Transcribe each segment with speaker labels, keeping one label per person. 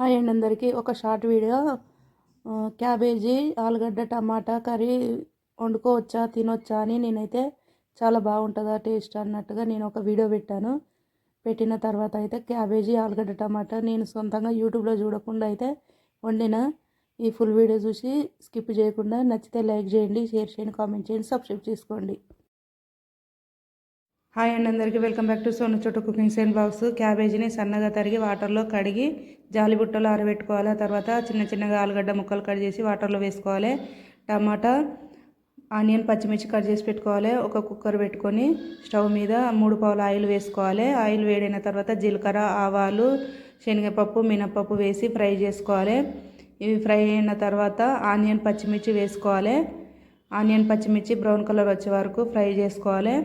Speaker 1: Hi అండి అందరికీ. ఒక షార్ట్ వీడియో. క్యాబేజీ ఆలుగడ్డ టమాటా కర్రీ వండుకోవచ్చా తినొచ్చా అని నేనైతే చాలా బాగుంటుందా టేస్ట్ అన్నట్టుగా నేను ఒక వీడియో పెట్టాను. పెట్టిన తర్వాత అయితే క్యాబేజీ ఆలుగడ్డ టమాటా నేను సొంతంగా యూట్యూబ్లో చూడకుండా అయితే వండిన ఈ ఫుల్ వీడియో చూసి స్కిప్ చేయకుండా నచ్చితే లైక్ చేయండి షేర్ చేయండి కామెంట్ చేయండి సబ్స్క్రైబ్ చేసుకోండి. హాయ్ అండి అందరికీ. వెల్కమ్ బ్యాక్ టు సోను చోటు కుకింగ్ సెండ్ బాక్స్ క్యాబేజీని సన్నగా తరిగి వాటర్లో కడిగి జాలి బుట్టలో ఆరబెట్టుకోవాలి. తర్వాత చిన్న చిన్నగా ఆలుగడ్డ ముక్కలు కట్ చేసి వాటర్లో వేసుకోవాలి. టమాటా ఆనియన్ పచ్చిమిర్చి కట్ చేసి పెట్టుకోవాలి. ఒక కుక్కర్ పెట్టుకొని స్టవ్ మీద మూడు పావులు ఆయిల్ వేసుకోవాలి. ఆయిల్ వేడైన తర్వాత జీలకర్ర ఆవాలు శనగపప్పు మినపప్పు వేసి ఫ్రై చేసుకోవాలి. ఇవి ఫ్రై అయిన తర్వాత ఆనియన్ పచ్చిమిర్చి వేసుకోవాలి. ఆనియన్ పచ్చిమిర్చి బ్రౌన్ కలర్ వచ్చే వరకు ఫ్రై చేసుకోవాలి.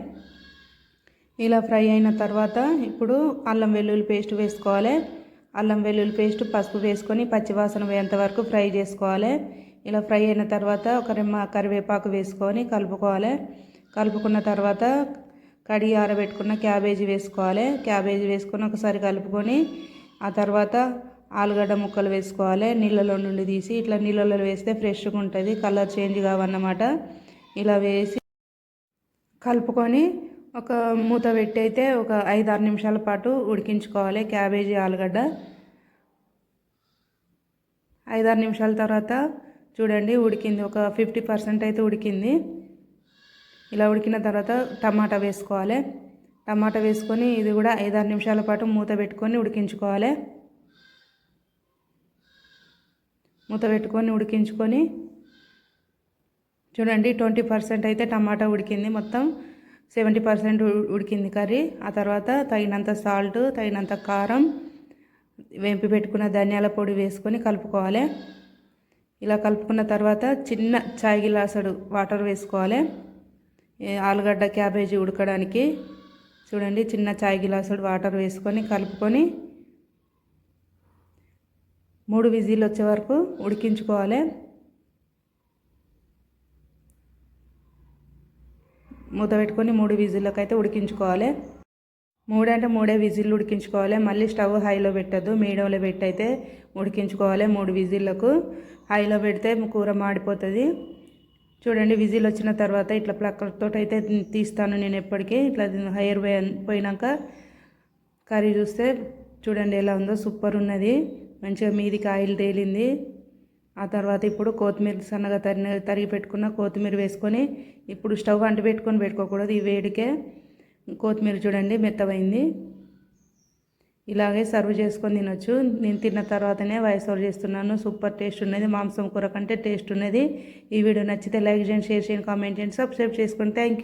Speaker 1: ఇలా ఫ్రై అయిన తర్వాత ఇప్పుడు అల్లం వెల్లుల్లి పేస్ట్ వేసుకోవాలి. అల్లం వెల్లుల్లి పేస్ట్ పసుపు వేసుకొని పచ్చివాసన పోయేంత వరకు ఫ్రై చేసుకోవాలి. ఇలా ఫ్రై అయిన తర్వాత ఒక రెమ్మ కరివేపాకు వేసుకొని కలుపుకోవాలి. కలుపుకున్న తర్వాత కడిగి ఆరబెట్టుకున్న క్యాబేజీ వేసుకోవాలి. క్యాబేజీ వేసుకొని ఒకసారి కలుపుకొని ఆ తర్వాత ఆలుగడ్డ ముక్కలు వేసుకోవాలి. నీళ్ళలో నుండి తీసి ఇట్లా నీళ్ళలో వేస్తే ఫ్రెష్గా ఉంటుంది. కలర్ చేంజ్ కావన్నమాట. ఇలా వేసి కలుపుకొని ఒక మూత పెట్టి అయితే ఒక ఐదు ఆరు నిమిషాల పాటు ఉడికించుకోవాలి. క్యాబేజీ ఆలుగడ్డ. ఐదు ఆరు నిమిషాల తర్వాత చూడండి ఉడికింది. ఒక ఫిఫ్టీ పర్సెంట్ అయితే ఉడికింది. ఇలా ఉడికిన తర్వాత టమాటా వేసుకోవాలి. టమాటా వేసుకొని ఇది కూడా ఐదు ఆరు నిమిషాల పాటు మూత పెట్టుకొని ఉడికించుకోవాలి. మూత పెట్టుకొని ఉడికించుకొని చూడండి ట్వంటీ పర్సెంట్ అయితే టమాటా ఉడికింది మొత్తం. సెవెంటీ పర్సెంట్ ఉడికింది కర్రీ. ఆ తర్వాత తగినంత సాల్ట్ తగినంత కారం వేంపి పెట్టుకున్న ధనియాల పొడి వేసుకొని కలుపుకోవాలి. ఇలా కలుపుకున్న తర్వాత చిన్న చాయ్ గిలాసుడు వాటర్ వేసుకోవాలి. ఆలుగడ్డ క్యాబేజీ ఉడకడానికి చూడండి చిన్న చాయ్ గిలాసుడు వాటర్ వేసుకొని కలుపుకొని మూడు విజిల్ వచ్చే వరకు ఉడికించుకోవాలి. మూత పెట్టుకొని మూడు విజిల్లకు అయితే ఉడికించుకోవాలి. మూడు అంటే మూడే విజిల్లు ఉడికించుకోవాలి. మళ్ళీ స్టవ్ హైలో పెట్టద్దు. మీడియంలో పెట్టి అయితే ఉడికించుకోవాలి మూడు విజిల్లకు. హైలో పెడితే కూర మాడిపోతుంది. చూడండి విజిల్ వచ్చిన తర్వాత ఇట్లా ప్లక్కర్తో అయితే తీస్తాను నేను ఎప్పటికీ. ఇట్లా హైర్ పోయినాక కర్రీ చూస్తే చూడండి ఎలా ఉందో. సూపర్ ఉన్నది. మంచిగా మీదికి ఆయిల్ తేలింది. ఆ తర్వాత ఇప్పుడు కొత్తిమీర సన్నగా తరిగి తరిగి పెట్టుకున్న కొత్తిమీర వేసుకొని ఇప్పుడు స్టవ్ అంటి పెట్టుకొని పెట్టుకోకూడదు. ఈ వేడికే కొత్తిమీర చూడండి మెత్తవైంది. ఇలాగే సర్వ్ చేసుకొని తినొచ్చు. నేను తిన్న తర్వాతనే వాయిస్ ఓవర్ చేస్తున్నాను. సూపర్ టేస్ట్ ఉన్నది. మాంసం కూర కంటే టేస్ట్ ఉన్నది. ఈ వీడియో నచ్చితే లైక్ చేయండి షేర్ చేయండి కామెంట్ చేయండి సబ్స్క్రైబ్ చేసుకోండి థ్యాంక్